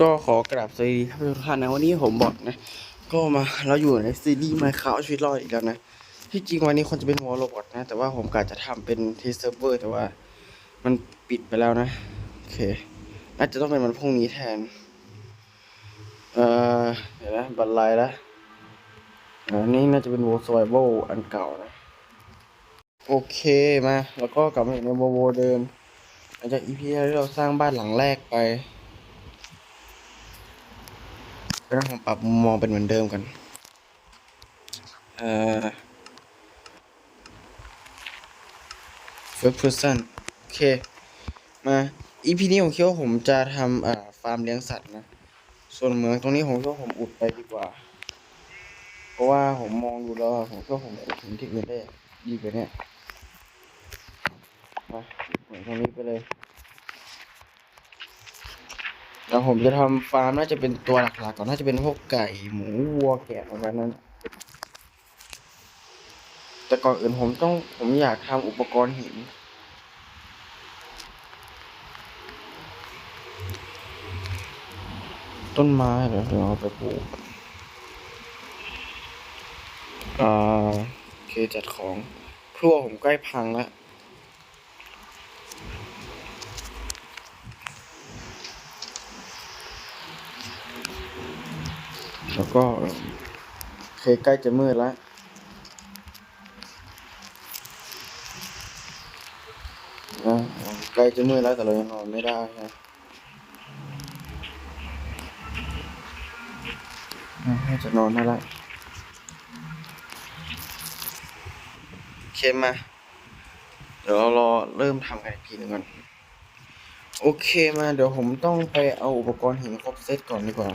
ก็ขอกราบสวัสดีท่านผู้ชมทุกท่านนะวันนี้ผมบอกนะ ก็มาเราอยู่ในซีรีส์มาขาวชีวิตรอดอีกแล้วนะที่จริงวันนี้คนจะเป็นวอลโรบอทนะ แต่ว่าผมกะจะทำเป็นเทสเซิร์ฟเวอร์แต่ว่ามันปิดไปแล้วนะโอเคน่าจะต้องเป็นวันพรุ่งนี้แทน เอ่อเดี๋ยวนะบันไลละอันนี้น่าจะเป็นวอลสไวเวลอันเก่านะ โอเคมา แล้วก็กลับมาในวโวเดิมหลังจากอีพีที่เราสร้างบ้านหลังแรกไป แล้วผมปรับมุมมองเป็นเหมือนเดิมกันเอ่อ first person โอเค มา EP นี้ผมคิดว่าผมจะทำอ่าฟาร์มเลี้ยงสัตว์นะ ส่วนเหมืองตรงนี้ผมคิดว่าผมอุดไปดีกว่า เพราะว่าผมมองดูแล้วอะผมคิดว่าผมขุดถึงที่อื่นได้ดีกว่าเนี้ยมาเหมืองตรงนี้ไปเลย แล้วผมจะทำฟาร์มน่าจะเป็นตัวหลักๆก่อนน่าจะเป็นพวกไก่หมูวัวแกะประมาณนั้น แต่ก่อนอื่นผมต้องผมอยากทำอุปกรณ์หินต้นไม้เดี๋ยวเดี๋ยวเอาไปปลูกอ่าโอเคจัดของพลั่วผมใกล้พังแล้ว แล้วก็เคใกล้จะมืดแล้วอะใกล้จะมืดแล้วแต่เรายังนอนไม่ได้นะน่าจะนอนได้แล้วโอเคมา เดี๋ยวเรารอเริ่มทำกันอีกทีหนึงก่อน โอเคมา เดี๋ยวผมต้องไปเอาอุปกรณ์หินครบเซตก่อนดีกว่า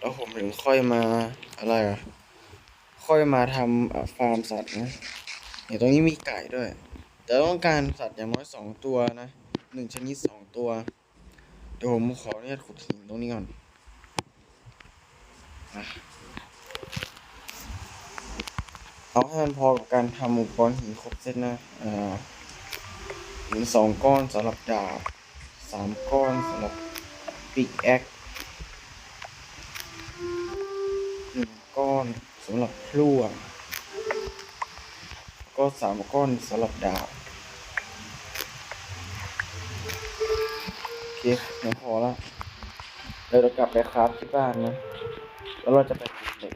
แล้วผมถึงค่อยมาอะไรอะ ค่อยมาทำฟาร์มสัตว์นะเดี๋ยวตรงนี้มีไก่ด้วยแต่ต้องการสัตว์อย่างน้อยสองตัวนะหนึ่งชนิดสองตัว เดี๋ยวผมขออนุญาตขุดหินตรงนี้ก่อนเอาให้มันพอกับการทำอุปกรณ์หินครบเซตนะอ่าหินสองก้อนสำหรับดาบสามก้อนสำหรับปิกแอค ก้อนสำหรับพลั่วก็สามก้อนสำหรับดาบโอเคเดี๋ยวพอละเดี๋ยวเรากลับไปคราฟที่บ้านนะ แล้วเราจะไปขุดเหล็ก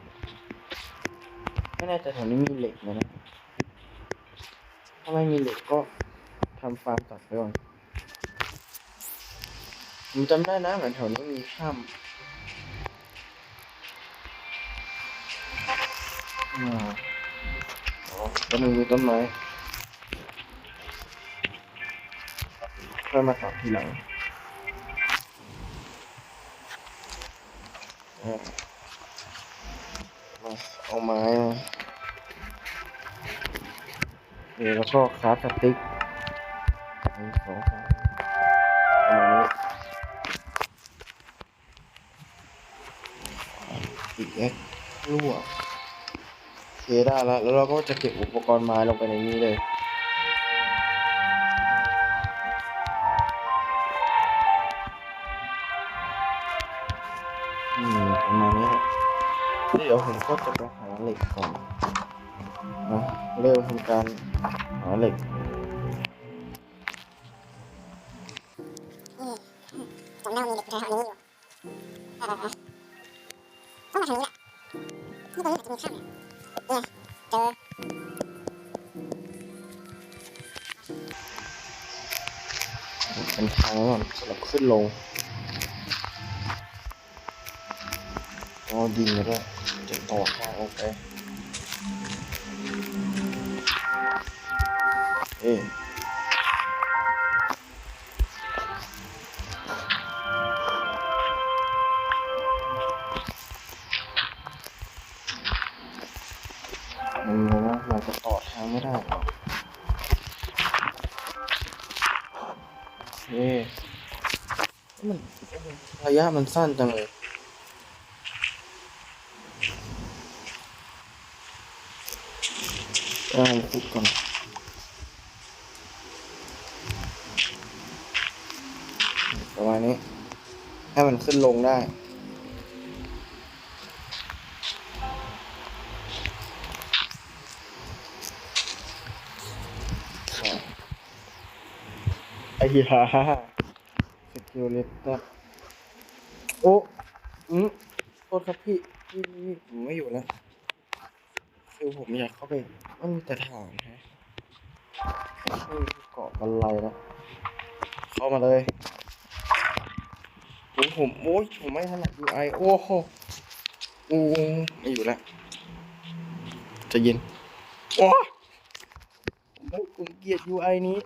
ไม่แน่ใจแถวนี้มีเหล็กไหมนะ ถ้าไม่มีเหล็กก็ทำฟาร์มตัดไปก่อนผมจำได้นะเหมือนแถวนี้มีถ้ำ อ่าอ๋อแล้วมันมีต้นไม้ค่อยมาตัดทีหลังอ่ามาเอาไม้มาเดี๋ยวแล้วก็คราฟสติ๊กหนึ่งสองสามประมาณนี้อีเอ็กรั่วโอ เคได้แล้ว แล้วเราก็จะเก็บอุปกรณ์ไม้ลงไปในนี้เลย อืมประมาณนี้แหละเดี๋ยวผมก็จะไปหาเหล็กก่อนนะเริ่มทำการหาเหล็กจำได้ว่ามีเด็กแถวๆนี้อยู่เออต้องมาทางนี้แหละนี่ตรงนี้อาจจะมีถ้ำ เนี่ยเจอเป็นทางก่อนสำหรับขึ้นลงอ๋อดินแล้วยจะต่อข้างลงไปเอ๊ะ มันระยะมันสั้นจังเลยเอาขุดก่อนประมาณนี้ ให้มันขึ้นลงได้ไอ้เหี้ยส กิลเล็กนะโอ้อืมโทษครับพี่พี่พี่ผมไม่อยู่แล้วคือผมอยากเข้าไปมันมีแต่ฐานฮะไม่มีเกาะบันไลแล้วเข้ามาเลยโอ้ผมโอ้ยผมไม่ถนัด UI โอ้โหโอ้ไม่อยู่แล้วจะเยินโอ้ผมผมเกลียด UI นี้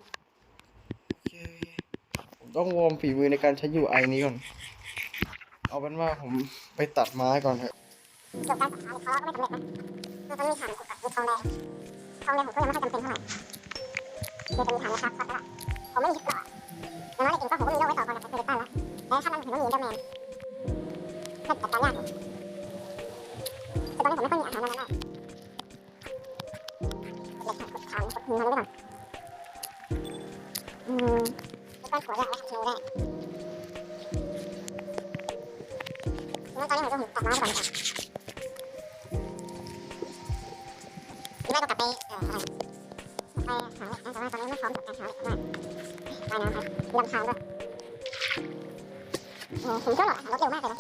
ต้องวอร์มฝีมือในการใช้ UI นี้ก่อน เอาเป็นว่าผมไปตัดไม้ก่อนเถอะเกี่ยวกับการทะเลาะก็ไม่สำเร็จนะมันต้องมีฐานขุดกับมีทองแดงทองแดงผมก็ยังไม่ค่อยจำเป็นเท่าไหร่คือจะมีฐานนะครับก็ได้ผมไม่มีชุดเกราะอย่างน้อยในเกมก็ผมก็มีโล่ไว้ต่อก่อนจากเซเลตันแล้วแล้วถ้ามันถึงต้องมีเดอร์แมนก็จัดการยากอยู่แต่ตอนนี้ผมไม่ค่อยมีอาหารนั่นแหละเล็กขุดฐานขุดหินอะไรได้บ้างอืม ไม่ค่อยหัวยากเลยครับทีนี้ได้ตอนนี้ผมจะตัดไม้ก่อนดีกว่าหรือไม่ก็กลับไปเอ่อไปหาเหล็กนะแต่ว่าตอนนี้ไม่พร้อมกับการหาเหล็กเพราะว่าว่ายน้ำไปเรือทางด้วยโอ้ผมก็หรอรถเร็วมากเลยนะ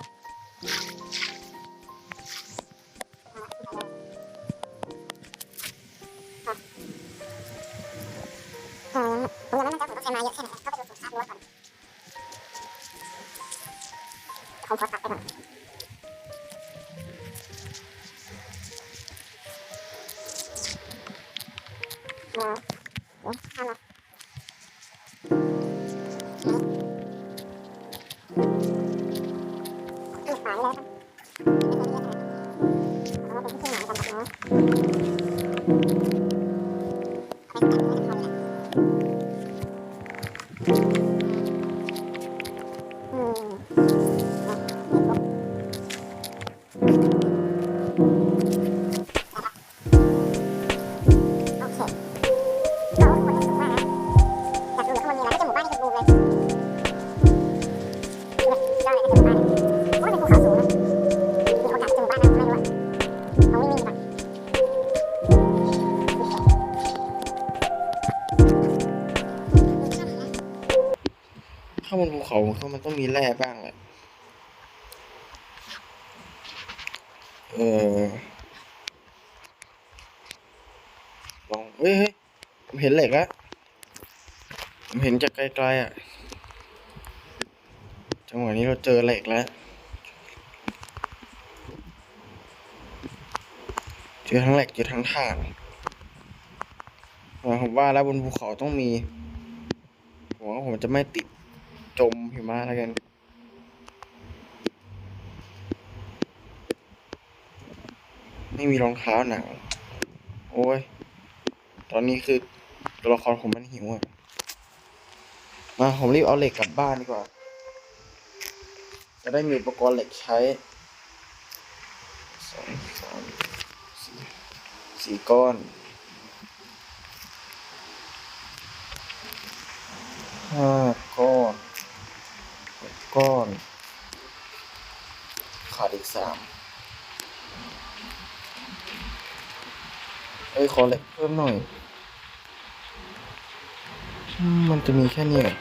ที่ มีแร่บ้างแหละเออลองเฮ้ยเฮ้ยผมเห็นเหล็กแล้วผมเห็นจากไกลๆอะจังหวะนี้เราเจอเหล็กแล้ว เจอทั้งเหล็กเจอทั้งถ่านผมว่าแล้วบนภูเขาต้องมีผมว่าผมจะไม่ติด จมหิมะแล้วกันไม่มีรองเท้าหนังโอ้ย ตอนนี้คือตัวละครผมมันหิวอะ มาผมรีบเอาเหล็กกลับบ้านดีกว่า จะได้มีอุปกรณ์เหล็กใช้สองสามสี่สี่ก้อนห้าก้อนหกก้อน ขาดอีกสามเอ้ยขอเหล็กเพิ่มหน่อย มันจะมีแค่นี้เหรอ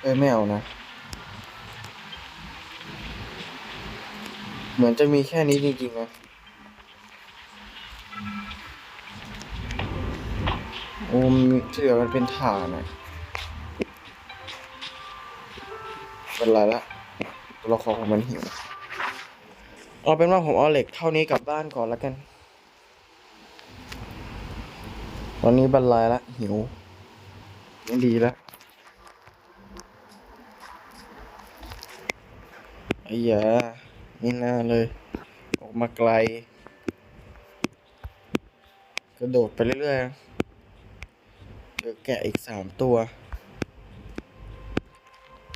เอ้ยไม่เอานะ เหมือนจะมีแค่นี้จริงๆนะโอ้มีเหลือมันเป็นถ่านอะเป็นไรละตัวละครของมันหิว เอาเป็นว่าผมเอาเหล็กเท่านี้กลับบ้านก่อนแล้วกัน ตอนนี้บรรลัยละหิวไม่ดีแล้วไอ้ยานี่น่าเลย ออกมาไกล กระโดดไปเรื่อยๆเจอแกะอีกสามตัว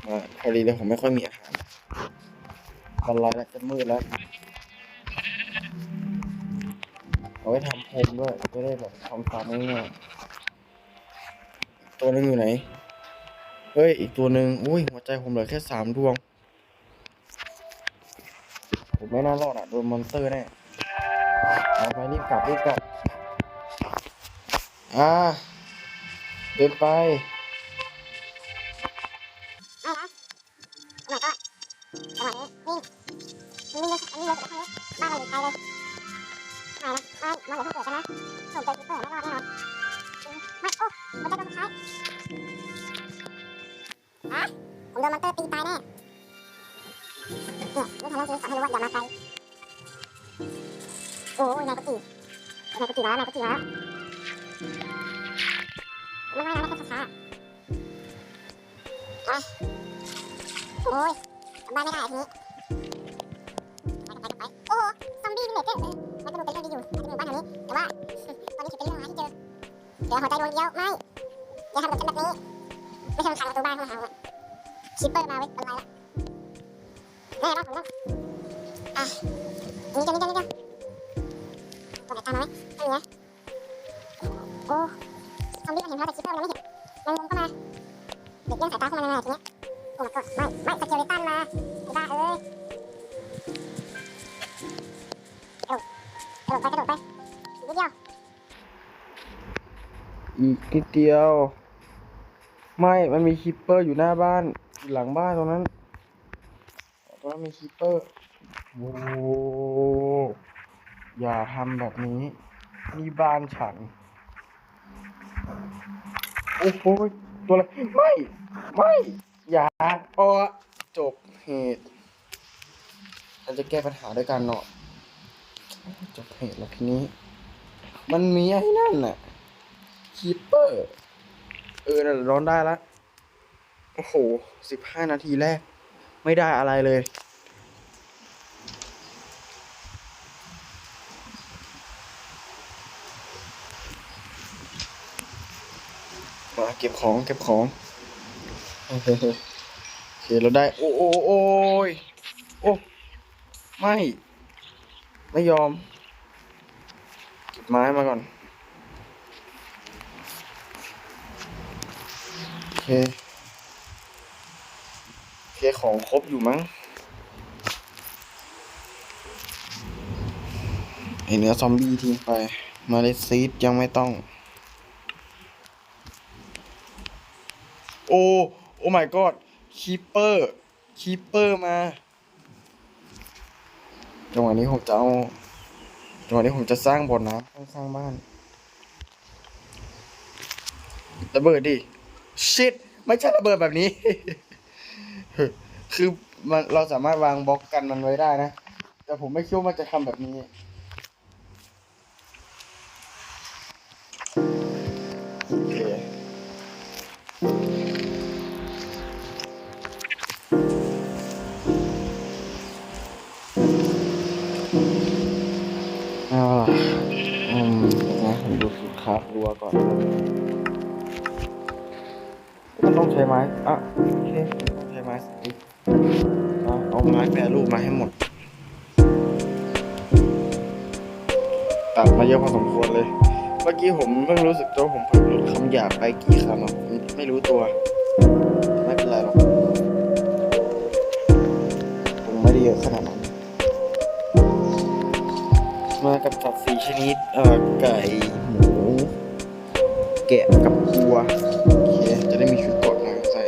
มาพอดีเลยผมไม่ค่อยมีอาหารบรรลัยแล้วจะมืดแล้ว เอาไว้ทำโฮมด้วยจะได้แบบทำฟาร์มง่ายๆตัวนึงอยู่ไหน เฮ้ย อีกตัวหนึ่งอุ้ย หัวใจผมเหลือแค่สามดวง ผมไม่น่ารอดอะ โดนมอนสเตอร์แน่เอาไปรีบกลับรีบกลับ อ่าเดินไปไม่นะโอ้ my god จังหวะนี้วิ่งวิ่งเลยวิ่งเลยจากทางนี้บ้านเราอยู่ไกลเลย ไม่นะไม่มองอย่าเพิ่งเกิดกันนะผมเจอคิปเปอร์ไม่รอดแน่นอนไม่โอ้มันจะโดนท้ายฮะผมโดนมอนเตอร์ตีตายแน่เนี่ยไม่ทันแล้วซื้อสอนให้รู้ว่าอย่ามาไกลโอ้ยนายกุฏินายกุฏิแล้วนายกุฏิแล้วไม่ไม่นะไม่แค่ช้าๆไปโอ้ยกลับบ้านไม่ได้ทีนี้ ตอนนี้คิดเป็นเรื่องหาที่เจอ เดี๋ยวหัวใจดวงเดียว ไม่ อย่าทำกับฉันแบบนี้ ไม่ใช่มันขังประตูบ้านข้างหลังอะชิปเปอร์มาเว้ยเป็นไรละแน่รอดผมต้องอะนี่จะนี่จะนี่จะตัวไหนตามมาไหมไม่มีนะโอ้ซอมบี้มันเห็นเราแต่ชิปเปอร์มันยังไม่เห็นยังงงเข้ามา เด็กเรื่องสายตาเข้ามาแน่ๆทีเนี้ยโอ้ my god ไม่ ไม่สเกลเลตันมาไอ้บ้าเอ้ยกระโดดกระโดดไปกระโดดไป อีกนิดเดียว ไม่ มันมีคิปเปอร์อยู่หน้าบ้านอยู่หลังบ้านตรงนั้นตรงนั้นมีคิปเปอร์โว้อย่าทำแบบนี้ นี่บ้านฉัน โอ้โหตัวอะไร ไม่ ไม่ อย่าปอจบเหตุเราจะแก้ปัญหาด้วยการนอนจบเหตุแล้วทีนี้ มันมีไอ้นั่นน่ะ คีปเปอร์ เออนร้อนได้ละ โอ้โหสิบห้านาทีแรก ไม่ได้อะไรเลย มาเก็บของเก็บของ โอเคโอเคเราได้ โอ้โอ้โอ้ยโอ้ไม่ ไม่ยอม เก็บไม้มาก่อน โอ เคโอเคของครบอยู่มั้งไอเนื้อซอมบี้ทิ้งไปมาเลซีดยังไม่ต้อง โอ้โอ้ my god คีเปอร์คีเปอร์มาจังหวะนี้ผมจะเอาจังหวะนี้ผมจะสร้างบ่อน้ำข้างๆบ้านระเบิดดิ ชิดไม่ใช่ระเบิดแบบนี้ คือมันเราสามารถวางบล็อกกันมันไว้ได้นะ แต่ผมไม่คิดว่ามันจะทำแบบนี้ โอเคเอาล่ะอืมนะผมดูสุดคารัวก่อน ช้ไม้อะโอเคต้องใช้ไม้สติกอะเอาไม้แปรรูปมาให้หมด ตัดมาเยอะพอสมควรเลย เมื่อกี้ผมเพิ่งรู้สึกตัวผมเพิ่งหลุดคำหยาบไปกี่คำอะผมไม่รู้ตัว ไม่เป็นไรหรอกผมไม่ได้เยอะขนาดนั้น มากับสัตว์สีชนิด เอ่อ ไก่ แกะกับวัวโอเคจะได้มีชุดเกราะหน่อยใส่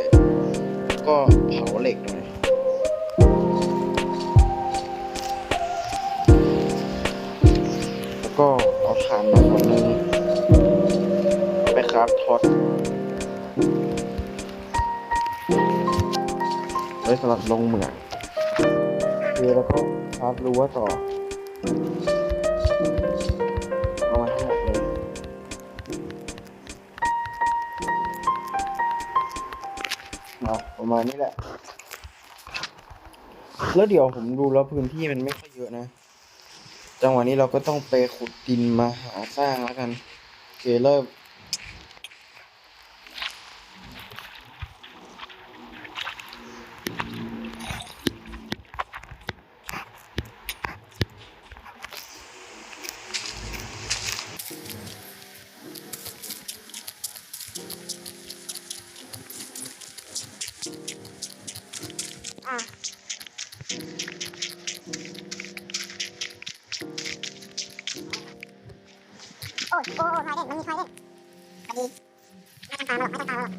ก็เผาเหล็กหน่อยแล้วก็เอาถ่านมาคนนึงไปคราฟท็อตไว้สำหรับลงเหมืองโอเคแล้วก็คราฟรั้วต่อ ประมาณนี้แหละ แล้วเดี๋ยวผมดูแล้วพื้นที่มันไม่ค่อยเยอะนะ จังหวะนี้เราก็ต้องไปขุดดินมาหาสร้างแล้วกันโอเคเริ่ม อะโอ้โอ้ไฮเด่นมันมีไฮเด่นสวัสดีไม่ทำตามาหรอกไม่ต้ทำตามาหรอก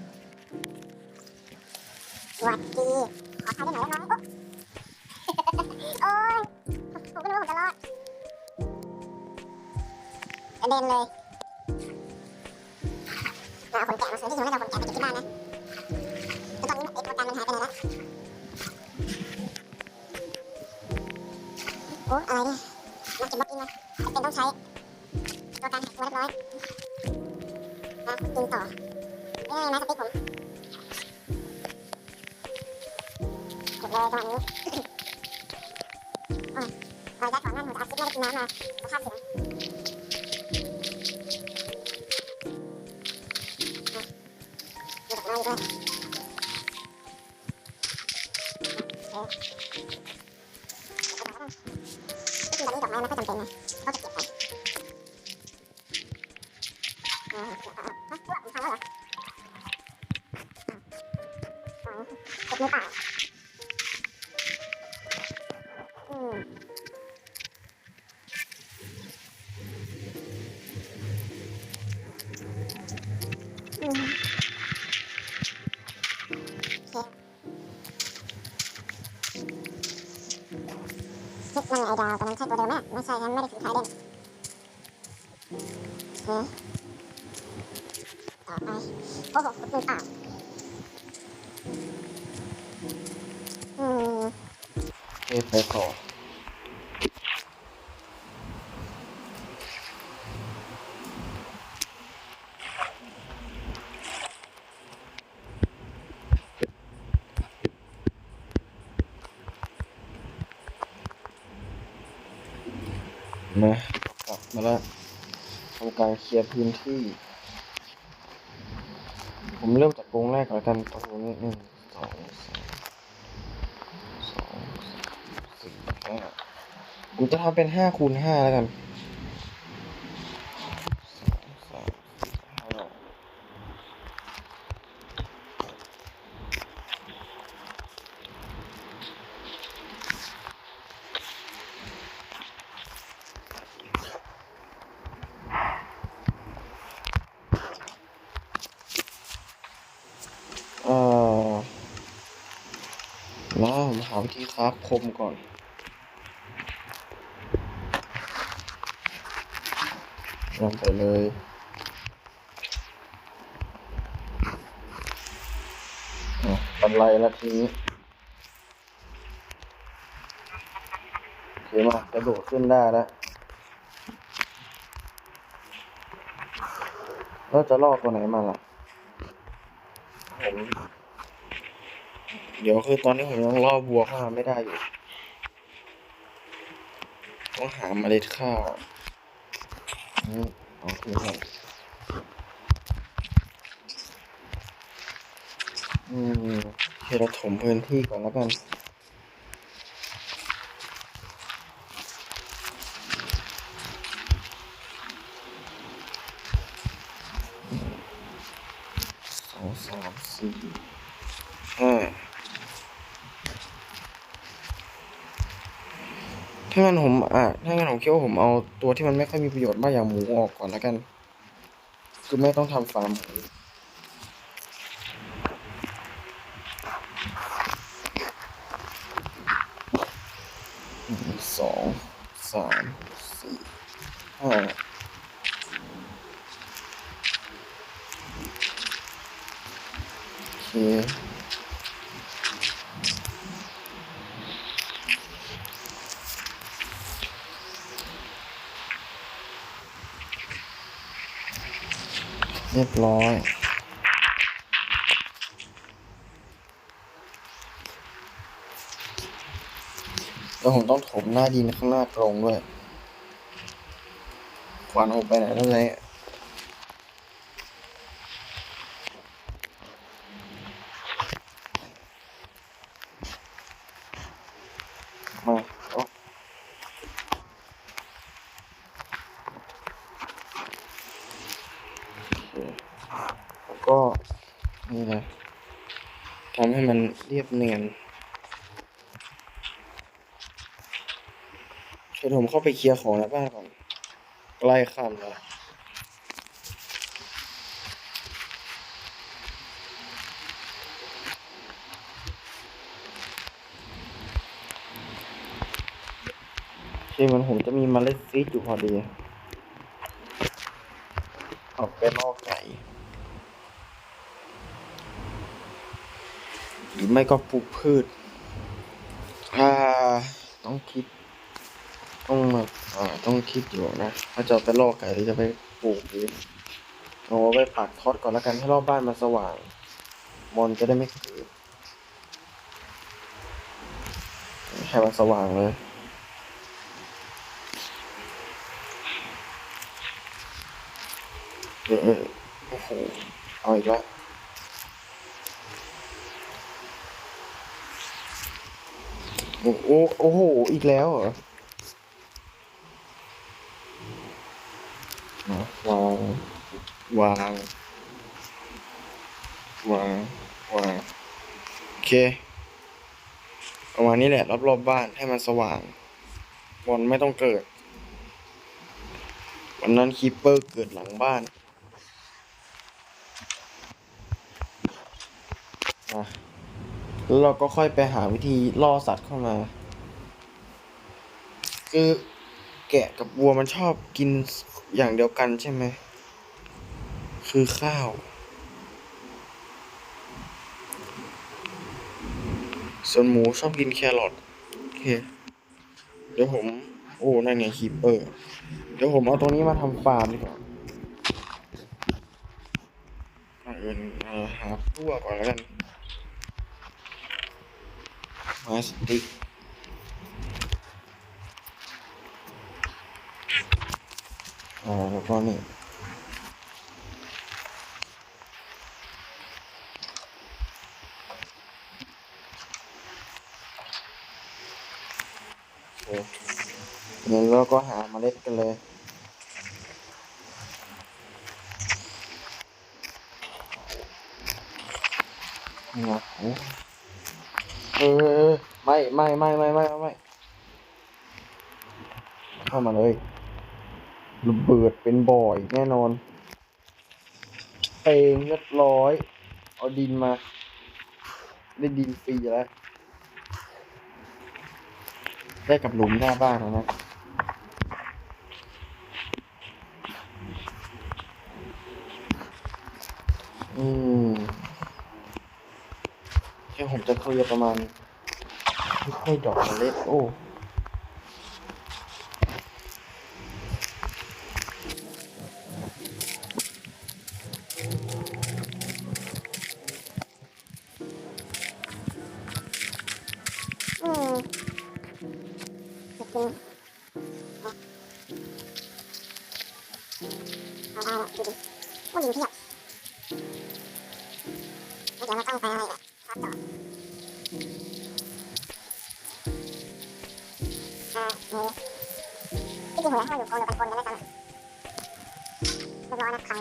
สวัสดี ขอไฮเด่นหน่อยได้ไหมโอ้ยผมก็โรู้ผมจะรอดกระเด็นเลยเราขนแกะมาซื้อที่อยู่น่าราขนแกะไปเก็บที่บ้านนะ อ้อะไรเนี่ยมาเก็บบล็อกอินนะจะเป็นต้องใช้ตัวการหายตัวเรียบร้อยนะกินต่อไม่ได้นะสติ๊กผมเก็บเลยจังหวะนี้โอ้ยรอยยัดของนั่นผมจะเอาคลิปไม่ได้กินน้ำมาสภาพเสียงมีดอกไม้ด้วยโอเค จริงๆต เฮ้ยนั่นไงไอดาวตอนนั้นใช่ตัวเดิมไหมไม่ใช่ฉันไม่ได้ถือท้ายเด้งโอเคต่อไปโอ้โหมือเปล่าอืม เอฟเฟกต์ะกลับมาแล้วทำการ เคลียร์พื้นที่ ผมเริ่มจากกรงแรกก่อนแล้วกันตรงนี้หนึ่งสองสามสองสี่ห้ากูจะทำเป็นห้าคูณห้าแล้วกันสองสามสี่ห้าเอ่อแล้วผมหาวิธีค ราฟคมก่อนลงไปเลยอะปันไรแล้วทีนี้โอเคมากระโดดขึ้นได้แล้วแล้วจะลอกตัวไหนมาล่ะ ผม เดี๋ยวคือตอนนี้ผมยังล่อบัวเข้ามาไม่ได้อยู่ ต้องหาเมล็ดข้าวอืมโอเคครับอืมโอเคเราถมพื้นที่ก่อนแล้วกัน สองสามสี่ห้าถ้างั้นผมอะถ้างั้นผม คิดว่าผมเอาตัวที่มันไม่ค่อยมีประโยชน์มากอย่างหมูออกก่อนแล้วกัน คือไม่ต้องทำฟาร์มสองสามสี่ห้าโอเค เรียบร้อย แล้วผมต้องถมหน้าดินข้างหน้ากรงด้วย ควันออกไปไหนแล้วเลย ให้มันเรียบเนียนเดี๋ยวผมเข้าไปเคลียร์ของในบ้านก่อนไล่ข้ามเลยวใช่มันผมจะมีมเมล็ดซีดอยู่พอดี ออกไปนอก หรือไม่ก็ปลูกพืชอ่าต้องคิด ต้องแบบอ่าต้องคิดอยู่นะว่าจะไปลอกไก่หรือจะไปปลูกดีเอาไว้ปักทอดก่อนแล้วกันให้รอบบ้านมันสว่าง มอนจะได้ไม่ขืดให้มันสว่างเลยเออเออโอ้โหเอาอีกแล้ว โอ้โหอ้โห อีกแล้วเหรอวางวางวางวางโอเคประมาณนี้แหละ รอบๆบบ้านให้มันสว่างบอลไม่ต้องเกิด วันนั้นคีปเปอร์เกิดหลังบ้านอะ แล้วเราก็ค่อยไปหาวิธีล่อสัตว์เข้ามา คือแกะกับวัวมันชอบกินอย่างเดียวกันใช่ไหม คือข้าว ส่วนหมูชอบกินแครอทโอเค เดี๋ยวผม โอ้ นั่นไงคีปเปอร์เดี๋ยวผมเอาตรงนี้มาทำฟาร์มดีกว่าอื่นเอ่อหาพั่วก่อนแล้วกัน ม้สติกอ่าแล้วก็นี่โอเคงั้นเราก็หาเมล็ดกันเลยนี่นะโอ้เออ ไม่ไม่ไม่ไม่ไม่ไม่ไม่เข้ามาเลยระเบิดเป็นบ่อยแน่นอนเพลงเรียบร้อย เอาดินมา ได้ดินฟรีแล้ว ได้กับหลุมหน้าบ้านแล้วนะอืมแค่ผมจะเคลียร์ประมาณ ค่อยดอกเมล็ดโอ้ เรียบร้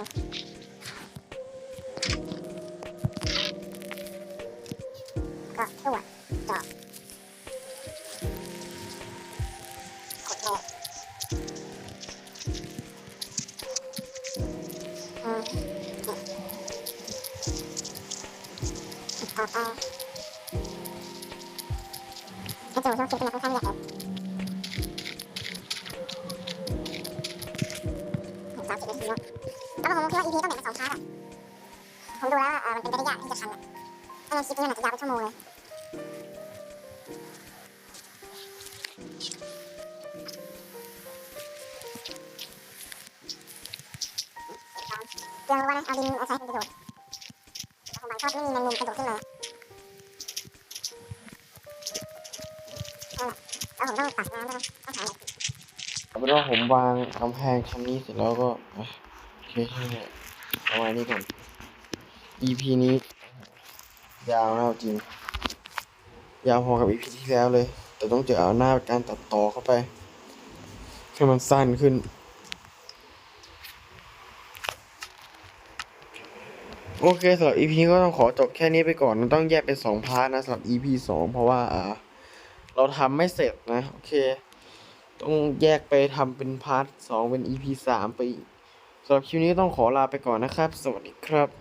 เดี๋ยวว่านะเอาดินเอาใช้เป็นประโยชน์แต่ของบางชอบไม่มีแมงมุมกระโดดขึ้นมาเอาล่ะแล้วผมต้องตักน้ำด้วยนะต้องหาอะไรเอาเป็นว่าผมวางกำแพงชั้นนี้เสร็จแล้วก็โอเคใช่ไหมเอาไว้นี่ก่อน EP นี้ ยาวนะจริง ยาวพอกับ EP ที่แล้วเลย แต่ต้องเจอเอาหน้าการตัดต่อเข้าไปให้มันสั้นขึ้น โอเคสำหรับ EP นี้ก็ต้องขอจบแค่นี้ไปก่อนมันต้องแยกเป็นสองพาร์ทนะสำหรับ EP สองเพราะว่าอ่าเราทำไม่เสร็จนะ โอเค ต้องแยกไปทำเป็นพาร์ทสองเป็น EP สามไปอีกสำหรับคลิปนี้ต้องขอลาไปก่อนนะครับ สวัสดีครับ